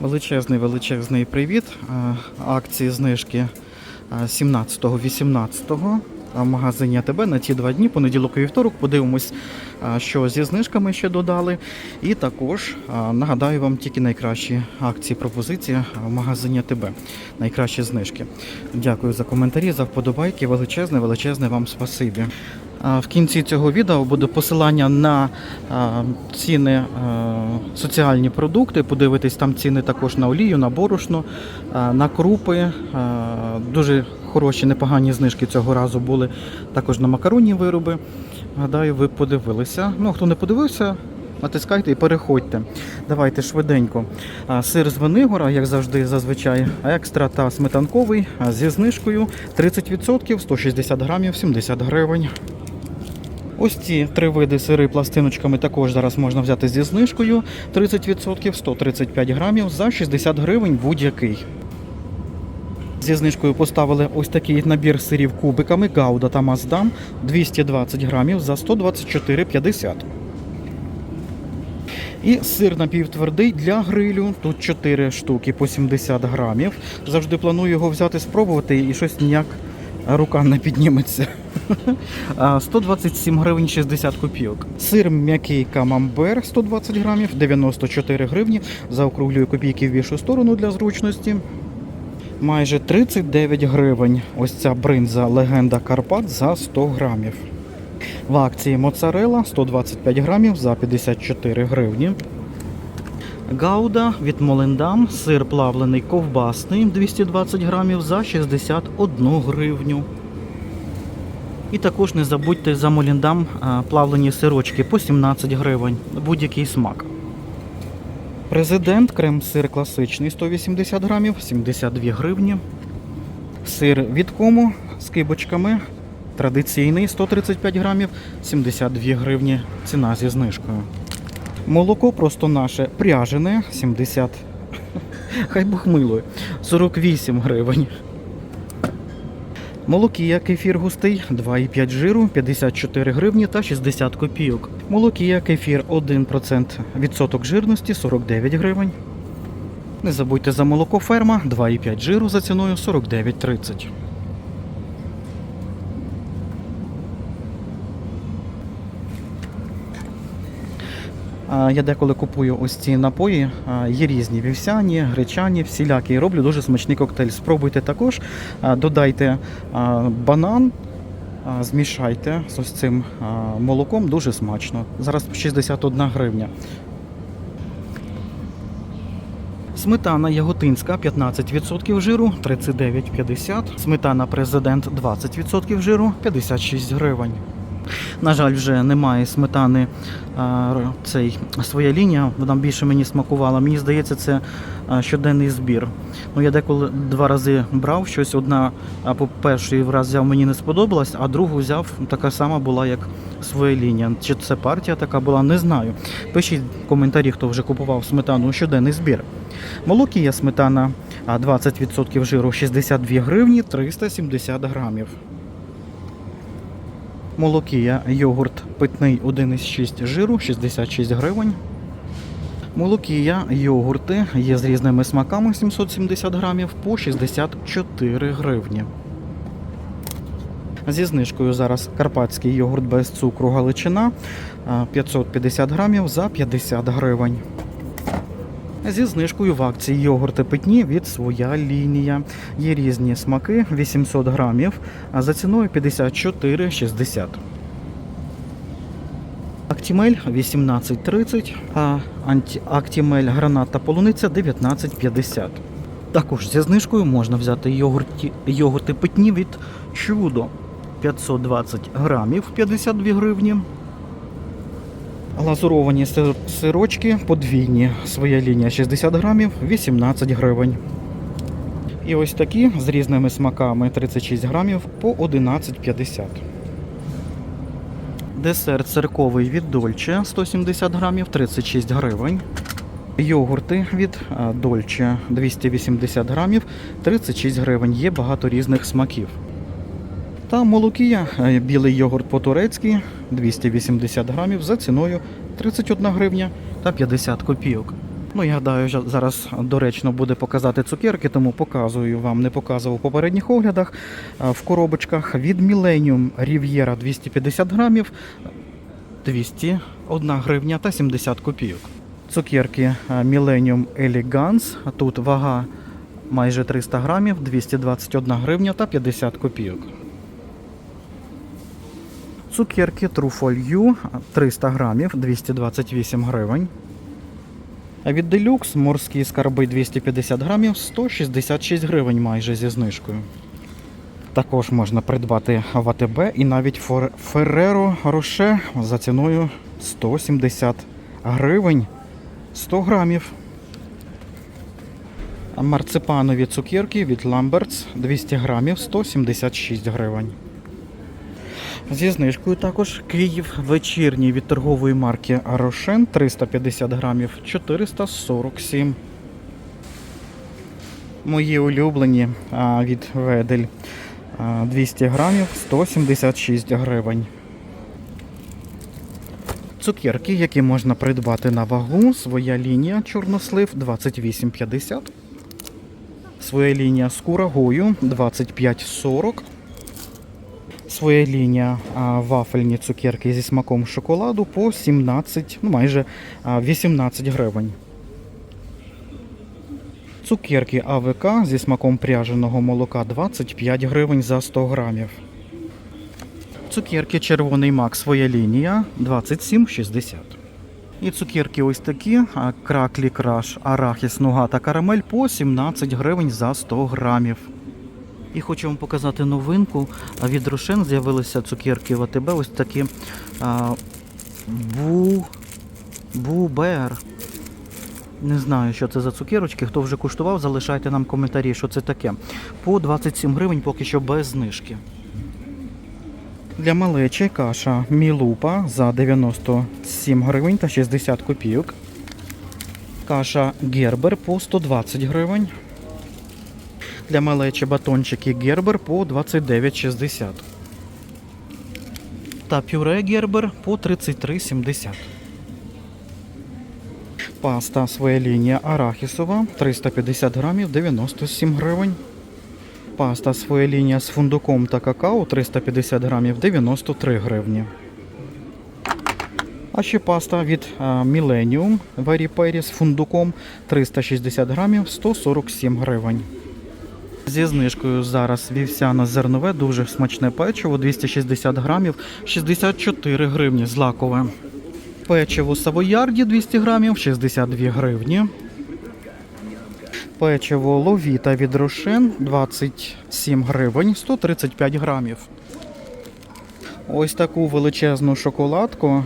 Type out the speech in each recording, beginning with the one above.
Величезний величезний привіт. Е, Акції знижки е, 17-18 в магазині АТБ на ті два дні, понеділок і вівторок. Подивимось, е, що зі знижками ще додали. І також е, нагадаю вам тільки найкращі акції пропозиції в магазині АТБ. Найкращі знижки. Дякую за коментарі, за вподобайки. Величезне, величезне вам спасибі. В кінці цього відео буде посилання на ціни соціальні продукти. Подивитись там ціни також на олію, на борошно, на крупи. Дуже хороші, непогані знижки цього разу були також на макаронні вироби. Гадаю, ви подивилися. Ну, хто не подивився, натискайте і переходьте. Давайте швиденько. Сир з Венигора, як завжди, зазвичай, екстра та сметанковий зі знижкою 30%, 160 грамів, 70 гривень. Ось ці три види сири пластиночками також зараз можна взяти зі знижкою 30%, 135 грамів за 60 гривень будь-який. Зі знижкою поставили ось такий набір сирів кубиками Гауда та Маздам 220 грамів за 124,50. І сир напівтвердий для грилю. Тут 4 штуки по 70 грамів. Завжди планую його взяти спробувати і щось ніяк рука не підніметься. 127 гривень 60 копійок. Сир м'який камамбер 120 грамів, 94 гривні. Заокруглюю копійки в більшу сторону для зручності. Майже 39 гривень. Ось ця бринза легенда Карпат за 100 грамів. В акції моцарела 125 грамів за 54 гривні. Гауда від Молендам, сир плавлений ковбасний 220 грамів за 61 гривню. І також не забудьте за Моліндам плавлені сирочки по 17 гривень, будь-який смак. Президент крем-сир класичний 180 грамів, 72 гривні. Сир від кому з кибочками. Традиційний 135 грамів, 72 гривні. Ціна зі знижкою. Молоко просто наше пряжене 70. Хай Бог милує. 48 гривень. Молокія кефір густий 2,5 жиру 54 гривні та 60 копійок. Молокія кефір 1% відсоток жирності 49 гривень. Не забудьте за молоко ферма 2,5 жиру за ціною 49,30. Я деколи купую ось ці напої. Є різні вівсяні, гречані, всілякі. Роблю дуже смачний коктейль. Спробуйте також. Додайте банан, змішайте з ось цим молоком. Дуже смачно. Зараз 61 гривня. Сметана яготинська 15% жиру 39,50. Сметана президент 20% жиру 56 гривень. На жаль, вже немає сметани а, цей своя лінія. Вона більше мені смакувала. Мені здається, це щоденний збір. Ну я деколи два рази брав щось. Одна по перший раз взяв, мені не сподобалась, а другу взяв така сама була, як своя лінія. Чи це партія така була, не знаю. Пишіть в коментарі, хто вже купував сметану щоденний збір. Молокія сметана а, 20% жиру 62 гривні 370 грамів. Молокія йогурт питний 1,6 жиру 66 гривень. Молокія йогурти є з різними смаками 770 грамів по 64 гривні. Зі знижкою зараз карпатський йогурт без цукру Галичина 550 грамів за 50 гривень. Зі знижкою в акції йогурти питні від своя лінія. Є різні смаки 800 грамів, а за ціною 54,60. Актімель 18,30, а Актімель гранат та полуниця 19,50. Також зі знижкою можна взяти йогурті, йогурти питні від чудо 520 грамів 52 гривні. Глазуровані сирочки подвійні. Своя лінія 60 грамів, 18 гривень. І ось такі з різними смаками 36 грамів по 11,50. Десерт цирковий від Дольче 170 грамів 36 гривень. Йогурти від а, Дольче 280 грамів 36 гривень. Є багато різних смаків. Та молокія, білий йогурт по-турецьки 280 грамів за ціною 31 гривня та 50 копійок. Ну, я гадаю, що зараз доречно буде показати цукерки, тому показую вам, не показував у попередніх оглядах. В коробочках від Millennium Riviera 250 грамів, 201 гривня та 70 копійок. Цукерки Millennium Elegance, тут вага майже 300 грамів, 221 гривня та 50 копійок. Цукерки You 300 грамів, 228 гривень. А від Deluxe морські скарби 250 грамів, 166 гривень майже зі знижкою. Також можна придбати в АТБ і навіть Ferrero Rocher за ціною 170 гривень 100 грамів. Марципанові цукерки від Lamberts 200 грамів 176 гривень. Зі знижкою також Київ вечірній від торгової марки Рошен 350 грамів 447. Мої улюблені від Ведель а, 200 грамів 176 гривень. Цукерки, які можна придбати на вагу, своя лінія чорнослив 28,50. Своя лінія з курагою 25,40. Своя лінія вафельні цукерки зі смаком шоколаду по 17, ну майже а, 18 гривень. Цукерки АВК зі смаком пряженого молока 25 гривень за 100 грамів. Цукерки червоний мак своя лінія 27,60. І цукерки ось такі, краклі краш, арахіс, нуга та карамель по 17 гривень за 100 грамів. І хочу вам показати новинку. Від Рошен з'явилися цукерки в АТБ. Ось такі а, бу, бубер. Не знаю, що це за цукерочки. Хто вже куштував, залишайте нам коментарі, що це таке. По 27 гривень поки що без знижки. Для малечі каша Мілупа за 97 гривень та 60 копійок. Каша Гербер по 120 гривень. Для малечі батончики Гербер по 29,60. Та пюре Гербер по 33,70. Паста своя лінія арахісова 350 грамів 97 гривень. Паста своя лінія з фундуком та какао 350 грамів 93 гривні. А ще паста від Millennium Peri з фундуком 360 грамів 147 гривень. Зі знижкою зараз вівсяне зернове, дуже смачне печиво, 260 грамів, 64 гривні злакове. Печиво Савоярді 200 грамів, 62 гривні. Печиво Ловіта від Рошен 27 гривень, 135 грамів. Ось таку величезну шоколадку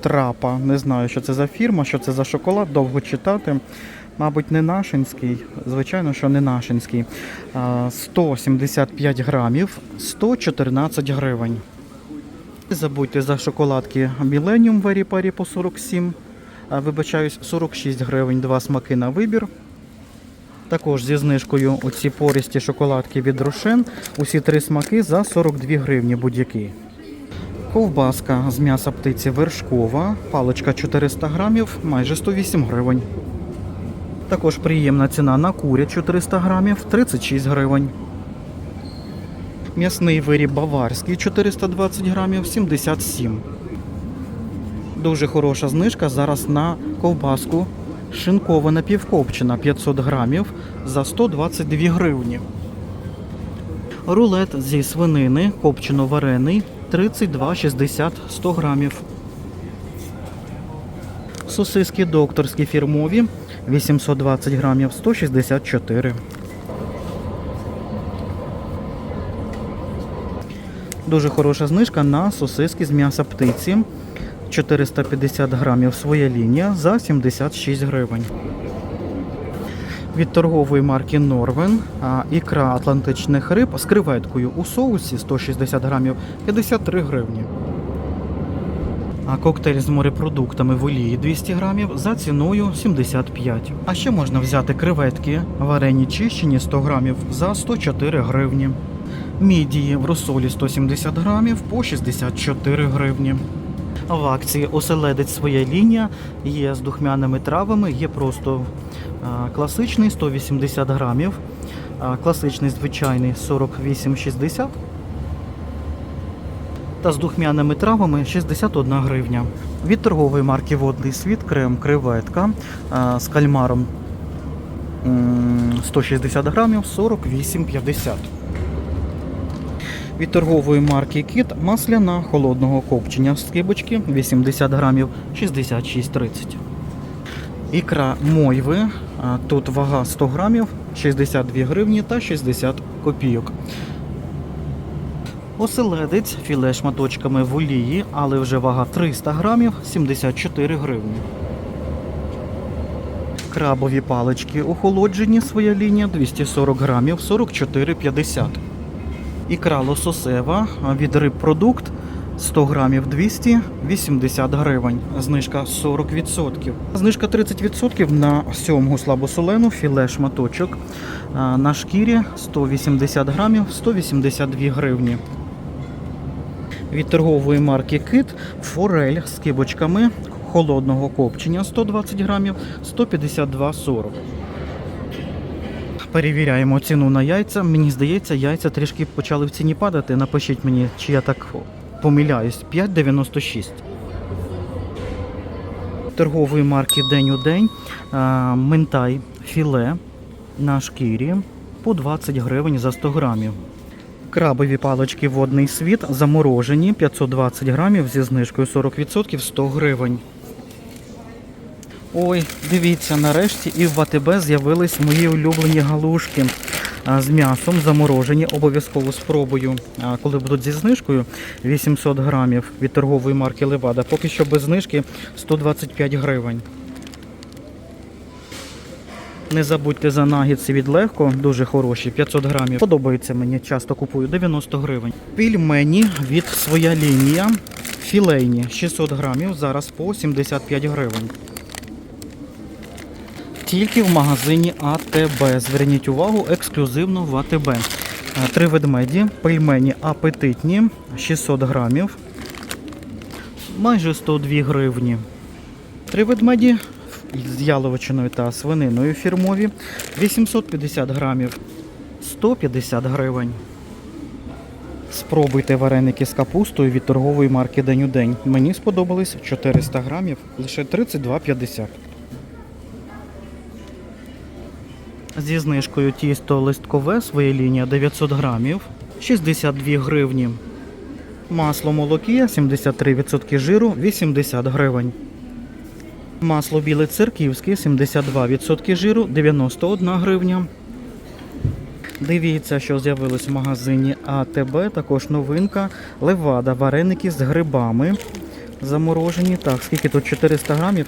трапа. Не знаю, що це за фірма, що це за шоколад, довго читати. Мабуть, не нашинський. Звичайно, що не нашинський. 175 грамів, 114 гривень. Забудьте за шоколадки Millennium Very Pari по 47. а, Вибачаюсь, 46 гривень, два смаки на вибір. Також зі знижкою оці пористі шоколадки від Рошен. Усі три смаки за 42 гривні будь-які. Ковбаска з м'яса птиці вершкова, паличка 400 грамів, майже 108 гривень. Також приємна ціна на курячу 300 грамів 36 гривень. М'ясний виріб баварський 420 грамів 77. Дуже хороша знижка зараз на ковбаску шинкована півкопчена 500 грамів за 122 гривні. Рулет зі свинини копчено-варений 32,60 100 грамів. Сосиски докторські фірмові 820 грамів 164. Дуже хороша знижка на сосиски з м'яса птиці. 450 грамів своя лінія за 76 гривень. Від торгової марки Норвен ікра атлантичних риб з креветкою у соусі 160 грамів 53 гривні. А коктейль з морепродуктами в олії 200 грамів за ціною 75. А ще можна взяти креветки варені чищені 100 грамів за 104 гривні. Мідії в розсолі 170 грамів по 64 гривні. В акції оселедець своя лінія, є з духмяними травами, є просто класичний 180 грамів, класичний звичайний 48,60 та з духмяними травами 61 гривня. Від торгової марки Водний світ крем креветка з кальмаром 160 грамів 48,50. Від торгової марки Кіт масляна холодного копчення скибочки 80 грамів 66,30. Ікра мойви. Тут вага 100 грамів 62 гривні та 60 копійок. Оселедець філе шматочками в олії, але вже вага 300 грамів 74 гривні. Крабові палички охолоджені, своя лінія 240 грамів 44,50. Ікра лососева від рибпродукт 100 грамів 280 гривень. Знижка 40%. Знижка 30% на сьомгу слабосолену філе шматочок на шкірі 180 грамів 182 гривні. Від торгової марки Кит форель з кибочками холодного копчення 120 грамів 152,40. Перевіряємо ціну на яйця. Мені здається, яйця трішки почали в ціні падати. Напишіть мені, чи я так помиляюсь. 5,96. Торгової марки День у день. Ментай філе на шкірі по 20 гривень за 100 грамів. Крабові палички водний світ заморожені 520 грамів зі знижкою 40% 100 гривень. Ой, дивіться, нарешті і в АТБ з'явились мої улюблені галушки з м'ясом заморожені. Обов'язково спробую, коли будуть зі знижкою 800 грамів від торгової марки Левада. Поки що без знижки 125 гривень. Не забудьте за нагідці від легко, дуже хороші, 500 грамів. Подобається мені, часто купую 90 гривень. Пільмені від своя лінія. Філейні 600 грамів, зараз по 75 гривень. Тільки в магазині АТБ. Зверніть увагу, ексклюзивно в АТБ. Е, Три ведмеді, пельмені апетитні, 600 грамів, майже 102 гривні. Три ведмеді з яловичиною та свининою фірмові 850 грамів 150 гривень. Спробуйте вареники з капустою від торгової марки День у день. Мені сподобались 400 грамів, лише 32,50. Зі знижкою тісто листкове своє лінія 900 грамів 62 гривні. Масло молокія 73% жиру 80 гривень. Масло біле церківське 72% жиру 91 гривня. Дивіться, що з'явилось в магазині АТБ. Також новинка Левада. Вареники з грибами заморожені. Так, скільки тут 400 грамів.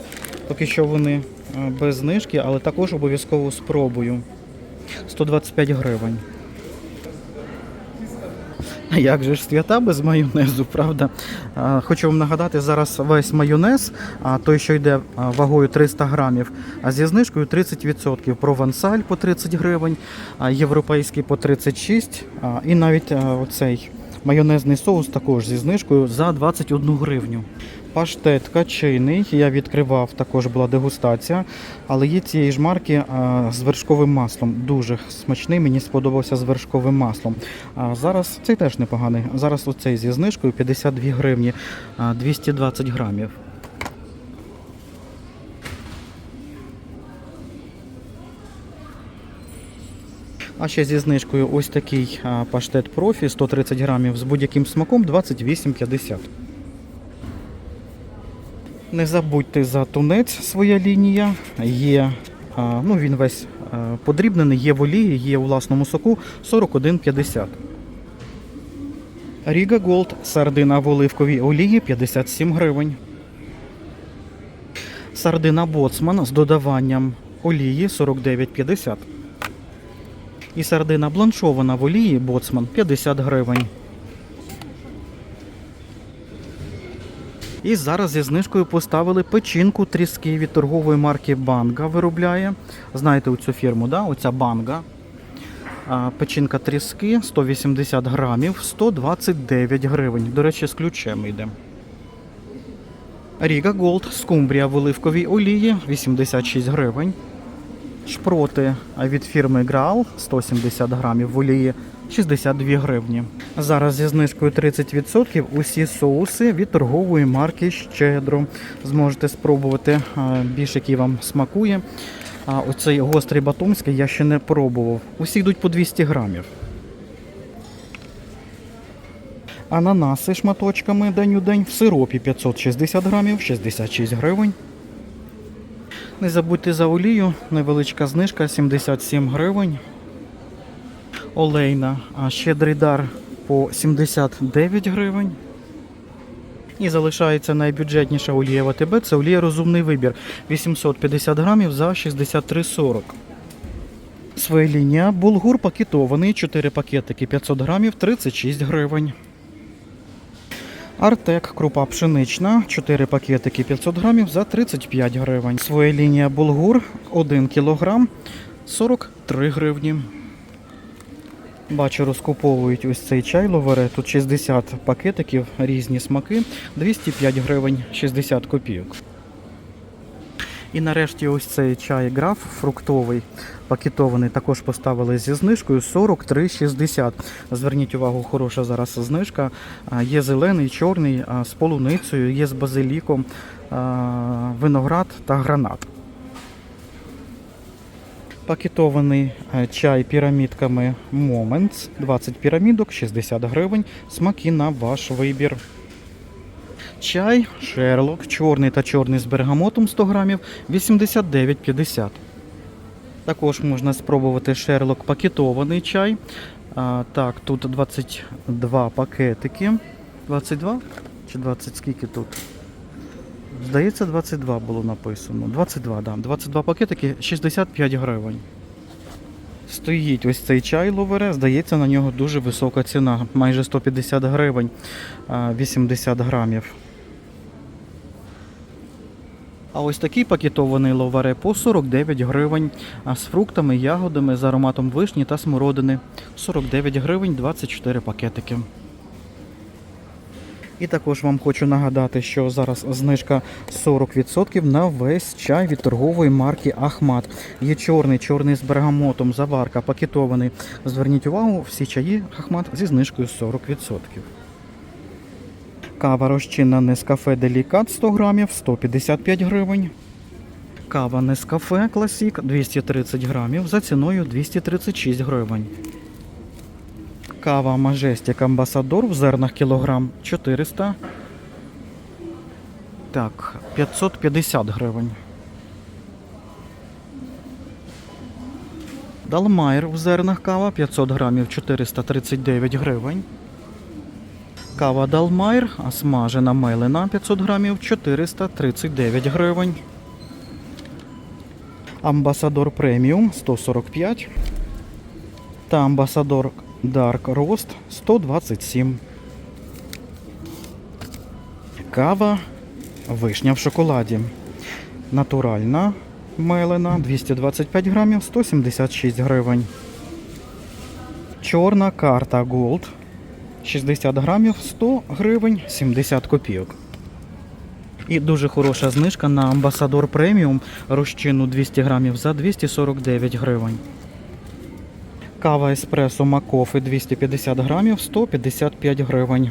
Поки що вони е, без знижки, але також обов'язково спробую. 125 гривень. Як же ж свята без майонезу, правда? Хочу вам нагадати, зараз весь майонез, а той, що йде вагою 300 грамів, а зі знижкою 30%. Провансаль по 30 гривень, європейський по 36, і навіть оцей майонезний соус також зі знижкою за 21 гривню. Паштет качиний, я відкривав, також була дегустація, але є цієї ж марки а, з вершковим маслом. Дуже смачний, мені сподобався з вершковим маслом. А зараз цей теж непоганий. Зараз оцей зі знижкою 52 гривні, а, 220 грамів. А ще зі знижкою ось такий паштет профі 130 грамів з будь-яким смаком 28,50. Не забудьте за тунець своя лінія. Є, ну він весь подрібнений, є в олії, є у власному соку 41,50. Ріга Голд сардина в оливковій олії 57 гривень. Сардина Боцман з додаванням олії 49,50. І сардина бланшована в олії Боцман 50 гривень. І зараз зі знижкою поставили печінку тріски від торгової марки Банга виробляє. Знаєте цю фірму, да? оця банга. Печінка тріски 180 грамів, 129 гривень. До речі, з ключем йде. Ріга Голд, скумбрія в оливковій олії 86 гривень. Шпроти від фірми Граал 170 грамів в олії 62 гривні. Зараз зі знижкою 30% усі соуси від торгової марки Щедро. Зможете спробувати більш який вам смакує. А оцей гострий батумський я ще не пробував. Усі йдуть по 200 грамів. Ананаси шматочками день у день в сиропі 560 грамів 66 гривень. Не забудьте за олію, невеличка знижка 77 гривень. Олейна, а щедрий дар по 79 гривень. І залишається найбюджетніша олія в АТБ, це олія розумний вибір 850 грамів за 63,40. Своя булгур пакетований, 4 пакетики 500 грамів 36 гривень. Артек, крупа пшенична, 4 пакетики 500 грамів за 35 гривень. Своя лінія булгур 1 кілограм 43 гривні. Бачу, розкуповують ось цей чай ловере. Тут 60 пакетиків, різні смаки, 205 гривень 60 копійок. І нарешті ось цей чай граф фруктовий, пакетований, також поставили зі знижкою 43,60. Зверніть увагу, хороша зараз знижка. Є зелений, чорний, з полуницею, є з базиліком, виноград та гранат. Пакетований е, чай пірамідками Moments, 20 пірамідок, 60 гривень. Смаки на ваш вибір. Чай Шерлок, чорний та чорний з бергамотом 100 грамів, 89,50. Також можна спробувати Шерлок пакетований чай. А, так, тут 22 пакетики. 22? Чи 20 скільки тут? Здається, 22 було написано. 22, да. 22 пакетики, 65 гривень. Стоїть ось цей чай ловере, здається, на нього дуже висока ціна, майже 150 гривень, 80 грамів. А ось такий пакетований ловаре по 49 гривень, з фруктами, ягодами з ароматом вишні та смородини. 49 гривень 24 пакетики. І також вам хочу нагадати, що зараз знижка 40% на весь чай від торгової марки Ахмат. Є чорний, чорний з бергамотом, заварка, пакетований. Зверніть увагу, всі чаї Ахмат зі знижкою 40%. Кава розчинна Нескафе Делікат 100 грамів 155 гривень. Кава Нескафе Класік 230 грамів за ціною 236 гривень. Кава Majestic Амбасадор в зернах кілограм 400. Так, 550 гривень. Далмайр в зернах кава 500 грамів 439 гривень. Кава Далмайр, а смажена мелена 500 грамів 439 гривень. Амбасадор преміум 145. Та амбасадор Dark Roast 127. Кава вишня в шоколаді. Натуральна мелена 225 грамів 176 гривень. Чорна карта Gold 60 грамів 100 гривень 70 копійок. І дуже хороша знижка на амбасадор преміум розчину 200 грамів за 249 гривень. Кава еспресо Макофи 250 грамів 155 гривень.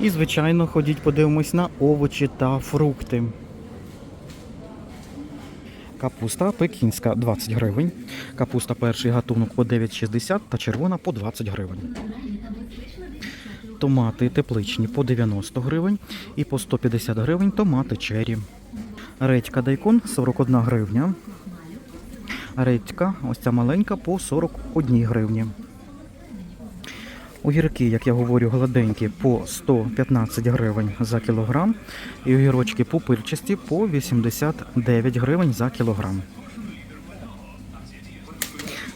І, звичайно, ходіть подивимось на овочі та фрукти. Капуста пекінська 20 гривень. Капуста перший гатунок по 9,60 та червона по 20 гривень. Томати тепличні по 90 гривень і по 150 гривень томати чері. Редька дайкон 41 гривня. Редька, ось ця маленька, по 41 гривні. Огірки, як я говорю, гладенькі по 115 гривень за кілограм. І огірочки пупирчасті по 89 гривень за кілограм.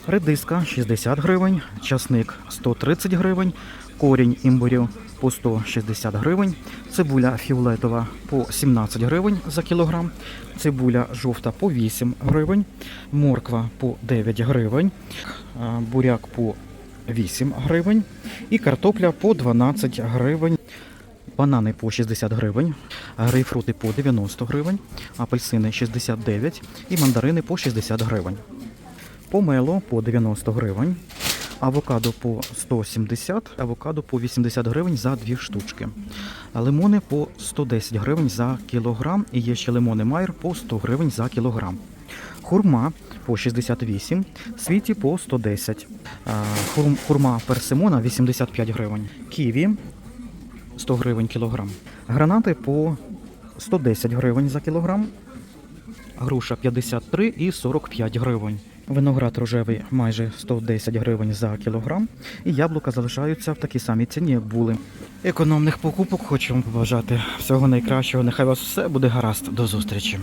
Редиска 60 гривень, часник 130 гривень, корінь імбирю по 160 гривень, цибуля фіолетова по 17 гривень за кілограм, цибуля жовта по 8 гривень, морква по 9 гривень, буряк по 8 гривень. І картопля по 12 гривень. банани по 60 гривень, грейпфрути по 90 гривень, апельсини 69 і мандарини по 60 гривень. Помело по 90 гривень, авокадо по 170, авокадо по 80 гривень за дві штучки. Лимони по 110 гривень за кілограм і є ще лимони Майер по 100 гривень за кілограм. Хурма по 68, світі по 110. А, хурм- Хурма персимона 85 гривень. Ківі 100 гривень кілограм. Гранати по 110 гривень за кілограм. Груша 53 і 45 гривень. Виноград рожевий майже 110 гривень за кілограм. І яблука залишаються в такій самій ціні, як були. Економних покупок хочу вам побажати всього найкращого. Нехай вас все буде гаразд. До зустрічі.